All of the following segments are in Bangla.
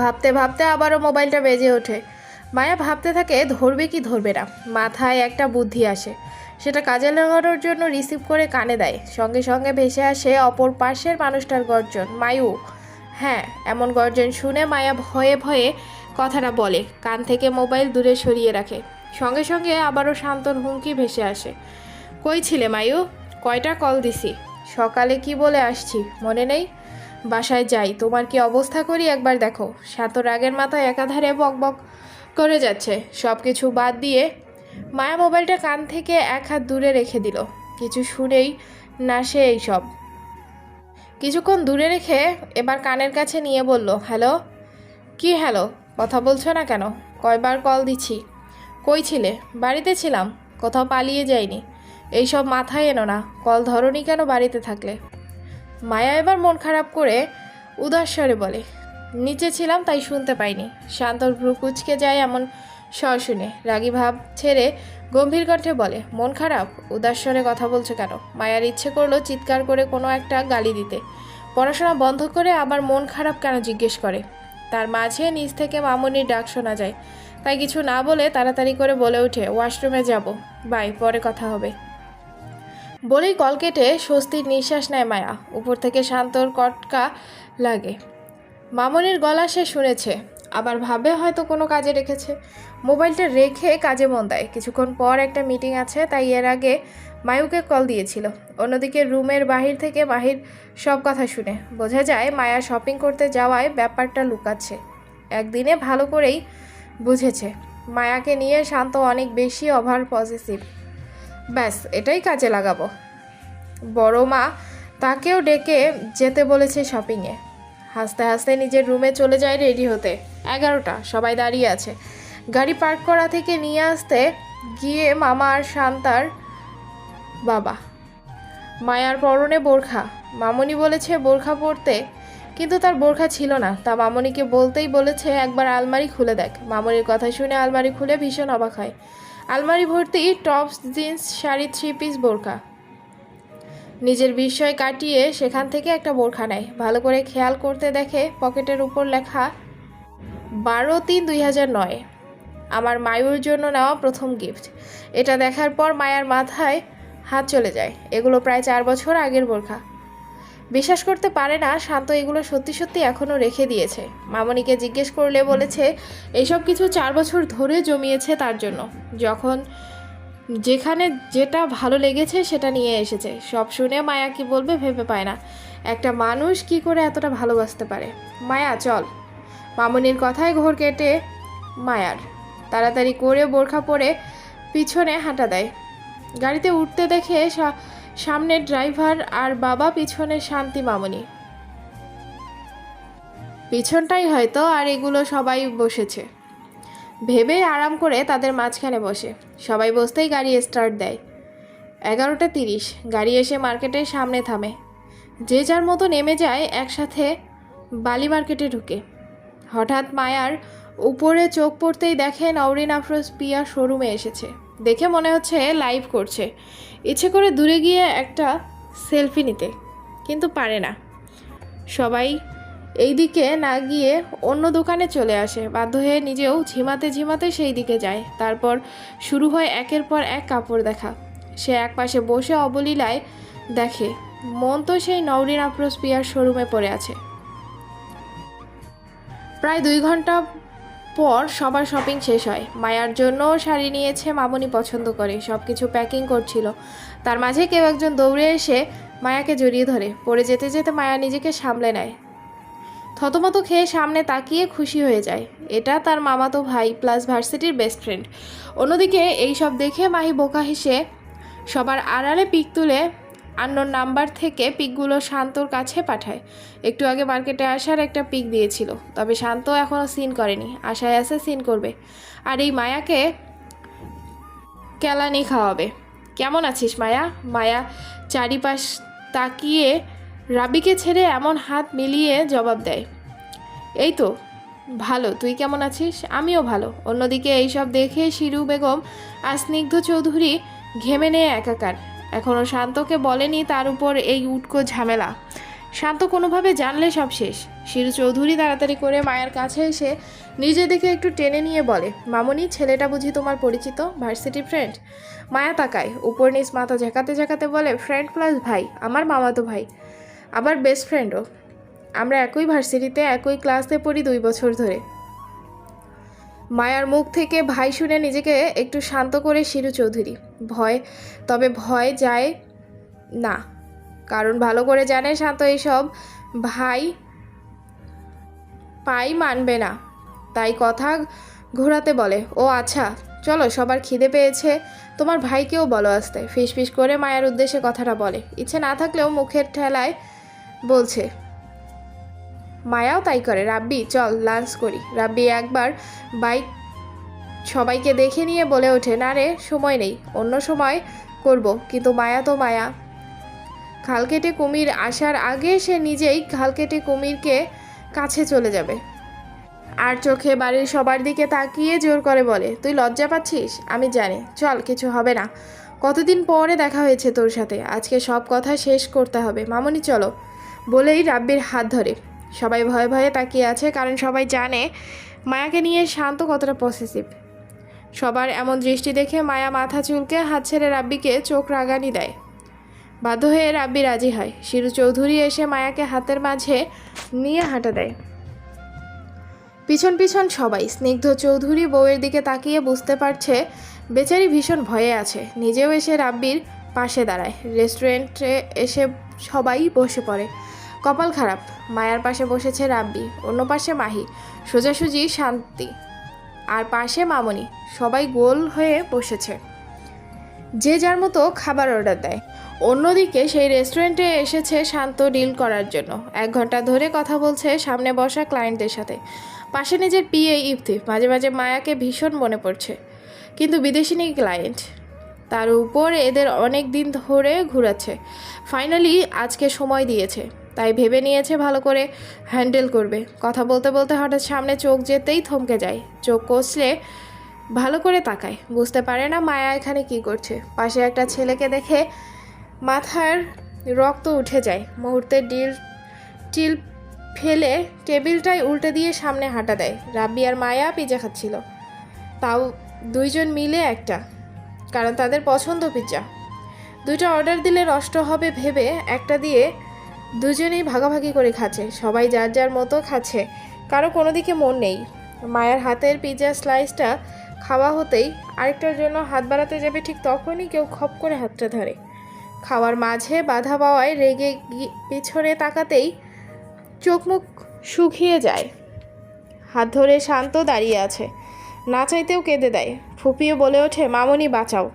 ভাবতে ভাবতে আবারও মোবাইলটা বেজে ওঠে। মায়া ভাবতে থাকে, ধরবে কি ধরবে না? মাথায় একটা বুদ্ধি আসে। সেটা কাজে লাগানোর জন্য রিসিভ করে কানে দেয়। সঙ্গে সঙ্গে ভেসে আসে অপর পাশের মানুষটার গর্জন, মায়ু। হ্যাঁ এমন গর্জন শুনে মায়া ভয়ে ভয়ে কথাটা বলে, কান থেকে মোবাইল দূরে সরিয়ে রাখে। সঙ্গে সঙ্গে আবারও শান্তর হুমকি ভেসে আসে, কই ছিলে মায়ু? কয়টা কল দিছি? সকালে কি বলে আসছি? মনে নেই? বাসায় যাই, তোমার কি অবস্থা করি একবার দেখো। শান্ত রাগের মাথায় একাধারে বক বক করে যাচ্ছে। সব কিছু বাদ দিয়ে মায়া মোবাইলটা কান থেকে এক হাত দূরে রেখে দিল। কিছু শুনেই না সে এইসব। কিছুক্ষণ দূরে রেখে এবার কানের কাছে নিয়ে বলল, হ্যালো? কি হ্যালো? কথা বলছো না কেন? কয়বার কল দিচ্ছি। কই ছিলে? বাড়িতে ছিলাম। কোথাও পালিয়ে যাইনি। এইসব মাথায় এনো না। কল ধরনি কেন বাড়িতে থাকলে? মায়া এবার মন খারাপ করে উদাস স্বরে বলে, নিচে ছিলাম তাই শুনতে পাইনি। শান্তর ভ্রু কুচকে যায় এমন স্বর শুনে। রাগী ভাব ছেড়ে গম্ভীর কণ্ঠে বলে, মন খারাপ? উদাস স্বরে কথা বলছো কেন? মায়ার ইচ্ছে করল চিৎকার করে কোনো একটা গালি দিতে। পড়াশোনা বন্ধ করে আবার মন খারাপ কেন জিজ্ঞেস করে? তার মাঝে নিচ থেকে মামুনির ডাক শোনা যায়। তাই কিছু না বলে তাড়াতাড়ি করে বলে ওঠে, ওয়াশরুমে যাব। বাই, পরে কথা হবে। বলেই কল কেটে স্বস্তির নিঃশ্বাস নেয় মায়া। উপর থেকে শান্তর কটকা লাগে। মামনির গলা সে শুনেছে, আবার ভাবে হয়তো কোনো কাজে রেখেছে। মোবাইলটা রেখে কাজে মন দেয়। কিছুক্ষণ পর একটা মিটিং আছে, তাই এর আগে মায়ুকে কল দিয়েছিল। অন্যদিকে রুমের বাহির থেকে মাহির সব কথা শুনে। বোঝা যায় মায়া শপিং করতে যাওয়ায় ব্যাপারটা লুকাচ্ছে। একদিনে ভালো করেই বুঝেছে। মায়াকে নিয়ে শান্ত অনেক বেশি ওভার পজিটিভ ব্যাস, এটাই কাজে লাগাবো। বড় মা তাকেও ডেকে যেতে বলেছে শপিংয়ে হাসতে হাসতে নিজের রুমে চলে যায় রেডি হতে। এগারোটা, সবাই দাঁড়িয়ে আছে। গাড়ি পার্ক করা থেকে নিয়ে আসতে গিয়ে মামা আর শান্তার বাবা। মায়ার পরনে বোরখা। মামনি বলেছে বোরখা পরতে, কিন্তু তার বোরখা ছিল না। তা মামনিকে বলতেই বলেছে, একবার আলমারি খুলে দেখ। মামনির কথা শুনে আলমারি খুলে ভীষণ অবাক হয়। আলমারি ভর্তি tops, jeans, sari, three piece বোরখা। নিজের বিস্ময় কাটিয়ে সেখান থেকে একটা বোরখা নেয়। ভালো করে খেয়াল করতে দেখে পকেটের উপর লেখা, বারো তিন দুই হাজার নয়। আমার মায়ুর জন্য নেওয়া প্রথম গিফট এটা দেখার পর মায়ার মাথায় হাত চলে যায়। এগুলো প্রায় চার বছর আগের বোরখা। বিশ্বাস করতে পারে না, শান্ত এগুলো সত্যি সত্যি এখনও রেখে দিয়েছে। মামনিকে জিজ্ঞেস করলে বলেছে এইসব কিছু চার বছর ধরে জমিয়েছে তার জন্য। যখন যেখানে যেটা ভালো লেগেছে সেটা নিয়ে এসেছে। সব শুনে মায়া কি বলবে ভেবে পায় না। একটা মানুষ কি করে এতটা ভালোবাসতে পারে? মায়া, চল। মামনির কথায় ঘোর কেটে মায়ার তাড়াতাড়ি করে বোরখা পরে পিছনে হাঁটা দেয়। গাড়িতে উঠতে দেখে সা- সামনের ড্রাইভার আর বাবা, পিছনে শান্তি মামনি। পিছনটাই হয়তো আর এগুলো সবাই বসেছে। ভেবে আরাম করে তাদের মাঝখানে বসে। সবাই বসতেই গাড়ি স্টার্ট দেয়। এগারোটা তিরিশ, গাড়ি এসে মার্কেটের সামনে থামে। যে যার মতো নেমে যায় একসাথে বালি মার্কেটে ঢুকে। হঠাৎ মায়ার উপরে চোখ পড়তেই দেখে নওরিন আফরোজ পিয়া শোরুমে এসেছে। দেখে মনে হচ্ছে লাইভ করছে। ইচ্ছে করে দূরে গিয়ে একটা সেলফি নিতে, কিন্তু পারে না। সবাই এই দিকে না গিয়ে অন্য দোকানে চলে আসে। বাধ্য হয়ে নিজেও ঝিমাতে ঝিমাতে সেই দিকে যায়। তারপর শুরু হয় একের পর এক কাপড় দেখা। সে এক পাশে বসে অবলীলায় দেখে, মন তো সেই নওরিন আফরোজ পিয়ার শোরুমে পড়ে আছে। প্রায় দুই ঘণ্টা পর সবার শপিং শেষ হয়। মায়ার জন্য শাড়ি নিয়েছে মামনি পছন্দ করে সব কিছু প্যাকিং করছিল। তার মাঝে কেউ একজন দৌড়ে এসে মায়াকে জড়িয়ে ধরে। পড়ে যেতে যেতে মায়া নিজেকে সামলে নেয়। থতমত খেয়ে সামনে তাকিয়ে খুশি হয়ে যায়। এটা তার মামাতো ভাই প্লাস ভার্সিটির বেস্ট ফ্রেন্ড। অন্যদিকে এই সব দেখে মাহি বোকা হেসে সবার আড়ালে পিক তুলে আন্নোর নাম্বার থেকে পিকগুলো শান্তর কাছে পাঠায়। একটু আগে মার্কেটে আসার একটা পিক দিয়েছিল, তবে শান্ত এখনও সিন করেনি, আশায় আছে সিন করবে। আর এই মায়াকে কেলানি খাওয়াবে। কেমন আছিস মায়া? মায়া চারিপাশ তাকিয়ে রাবিকে ছেড়ে এমন হাত মিলিয়ে জবাব দেয়, এই তো, ভালো, তুই কেমন আছিস? আমিও ভালো। অন্যদিকে এইসব দেখে শিরু বেগম আর স্নিগ্ধ চৌধুরী ঘেমে নেয় একাকার। এখনও শান্তকে বলেনি তার উপর এই উটকো ঝামেলা। শান্ত কোনোভাবে জানলে সব শেষ। শিরু চৌধুরী তাড়াতাড়ি করে মায়ের কাছে এসে নিজে দেখে একটু টেনে নিয়ে বলে, মামনি, ছেলেটা বুঝি তোমার পরিচিত? Varsity friend? মায়া তাকায়, উপর নিচ মাথা ঝাঁকাতে ঝাঁকাতে বলে, ফ্রেন্ড প্লাস ভাই, আমার মামাতো ভাই, আবার বেস্ট ফ্রেন্ডও। আমরা একই ভার্সিটিতে, একই ক্লাসে পড়ি দুই বছর ধরে। মায়ার মুখ থেকে ভাই শুনে নিজেকে একটু শান্ত করে শিরু চৌধুরী। ভয়, তবে ভয় যায় না। কারণ ভালো করে জানে শান্ত এইসব ভাই পাই মানবে না। তাই কথা ঘোরাতে বলে, ও আচ্ছা চলো, সবার খিদে পেয়েছে। তোমার ভাইকেও বলো আসতে। ফিস ফিস করে মায়ের উদ্দেশ্যে কথাটা বলে। ইচ্ছে না থাকলেও মুখের ঠেলায় বলছে মায়াও তাই করে। রাব্বি, চল লাঞ্চ করি। রাব্বি একবার বাইক সবাইকে দেখে নিয়ে বলে ওঠে, না রে, সময় নেই, অন্য সময় করব। কিন্তু মায়া তো মায়া। খাল কেটে কুমির আসার আগে সে নিজেই খাল কেটে কুমিরকে কাছে চলে যাবে। আর চোখে বাড়ির সবার দিকে তাকিয়ে জোর করে বলে, তুই লজ্জা পাচ্ছিস? আমি জানি। চল, কিছু হবে না। কতদিন পরে দেখা হয়েছে তোর সাথে? আজকে সব কথা শেষ করতে হবে। মামনি, চলো। বলেই রাব্বির হাত ধরে। সবাই ভয়ে ভয়ে তাকিয়ে আছে, কারণ সবাই জানে মায়াকে নিয়ে শান্ত কতটা পসেসিভ সবার এমন দৃষ্টি দেখে মায়া মাথা চুলকে হাত ছেড়ে রাব্বিকে চোখ রাগানি দেয়। বাধ্য হয়ে রাব্বি রাজি হয়। শিরু চৌধুরী এসে মায়াকে হাতের মাঝে নিয়ে হাঁটা দেয়। পিছন পিছন সবাই, স্নিগ্ধ চৌধুরী বউয়ের দিকে তাকিয়ে বুঝতে পারছে বেচারি ভীষণ ভয়ে আছে। নিজেও এসে রাব্বির পাশে দাঁড়ায়। রেস্টুরেন্টে এসে সবাই বসে পড়ে। কপাল খারাপ। মায়ার পাশে বসেছে রাব্বি, অন্য পাশে মাহি। সোজাসুজি শান্তি। আর পাশে মামনি, সবাই গোল হয়ে বসেছে। যে যার মতো খাবার অর্ডার দেয়। অন্যদিকে সেই রেস্টুরেন্টে এসেছে শান্ত ডিল করার জন্য। এক ঘণ্টা ধরে কথা বলছে সামনে বসা ক্লায়েন্টদের সাথে। পাশে নিজের পিএ ইফতি মাঝে মাঝে মায়াকে ভীষণ মনে পড়ছে। কিন্তু বিদেশিনী ক্লায়েন্ট তার উপর এদের অনেক দিন ধরে ঘুরাচ্ছে। ফাইনালি আজকে সময় দিয়েছে। তাই ভেবে নিয়েছে ভালো করে হ্যান্ডেল করবে। কথা বলতে বলতে হঠাৎ সামনে চোখ যেতেই থমকে যায়। চোখ কষলে ভালো করে তাকায়। বুঝতে পারে না মায়া এখানে কি করছে। পাশে একটা ছেলেকে দেখে মাথার রক্ত উঠে যায়। মুহূর্তে ডিল, টিল ফেলে টেবিলটাই উল্টে দিয়ে সামনে হাঁটা দেয়। রাব্বি আর মায়া পিজা খাচ্ছিল। তাও দুইজন মিলে একটা, কারণ তাদের পছন্দ পিৎজা দুইটা অর্ডার দিলে নষ্ট হবে ভেবে একটা দিয়ে দুজনেই ভাগাভাগি করে খাচ্ছে, সবাই যার যার মতো খাচ্ছে, কারও কোনো দিকে মন নেই। মায়ের হাতের পিৎজা স্লাইসটা খাওয়া হতেই আরেকটার জন্য হাত বাড়াতে যাবে ঠিক তখনই কেউ খপ করে হাতটা ধরে। খাওয়ার মাঝে বাধা পাওয়ায় রেগে পিছনে তাকাতেই চোখ মুখ শুকিয়ে যায়। হাত ধরে শান্ত দাঁড়িয়ে আছে, না চাইতেও কেঁদে দেয়। ফুপিয়ে বলে ওঠে, মামনি বাঁচাও।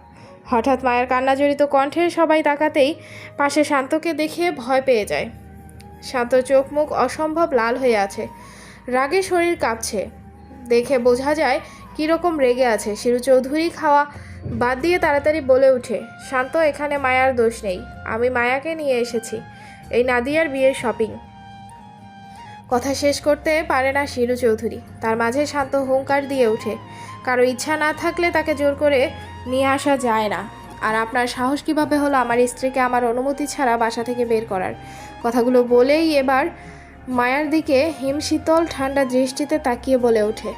হঠাৎ মায়ের কান্নাজড়িত কণ্ঠে সবাই তাকাতেই পাশে শান্তকে দেখে ভয় পেয়ে যায়। শান্ত চোখ মুখ অসম্ভব লাল হয়ে আছে। রাগে শরীর কাঁপছে। দেখে বোঝা যায় কীরকম রেগে আছে। শিরু চৌধুরী খাওয়া বাদ দিয়ে তাড়াতাড়ি বলে ওঠে, শান্ত, এখানে মায়ার দোষ নেই। আমি মায়াকে নিয়ে এসেছি। এই নাদিয়ার বিয়ের শপিং কথা শেষ করতে পারে না শিরু চৌধুরী। তার মাঝে শান্ত হুঙ্কার দিয়ে ওঠে। কারও ইচ্ছা না থাকলে তাকে জোর করে নিয়ে আসা যায় না। আর আপনার সাহস কীভাবে হলো আমার স্ত্রীকে আমার অনুমতি ছাড়া বাসা থেকে বের করার? কথাগুলো বলেই এবার মায়ার দিকে হিমশীতল ঠান্ডা দৃষ্টিতে তাকিয়ে বলে ওঠে।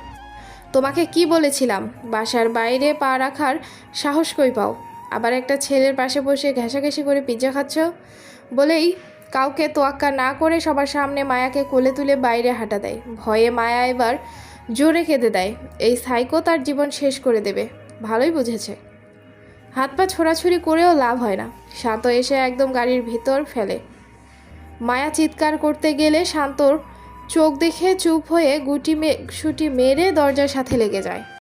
তোমাকে কি বলেছিলাম? বাসার বাইরে পা রাখার সাহস কই পাও? আবার একটা ছেলের পাশে বসে ঘেঁষাঘেঁষি করে পিৎজা খাচ্ছ? বলেই কাউকে তোয়াক্কা না করে সবার সামনে মায়াকে কোলে তুলে বাইরে হাঁটা দেয়। ভয়ে মায়া এবার জোরে কেঁদে দেয়। এই সাইকো তার জীবন শেষ করে দেবে। ভালোই বুঝেছে। হাত পা ছোড়াছুড়ি করেও লাভ হয় না। শান্ত এসে একদম গাড়ির ভিতর ফেলে। মায়া চিৎকার করতে গেলে শান্তর চোখ দেখে চুপ হয়ে গুটি মে সুটি মেরে দরজার সাথে লেগে যায়।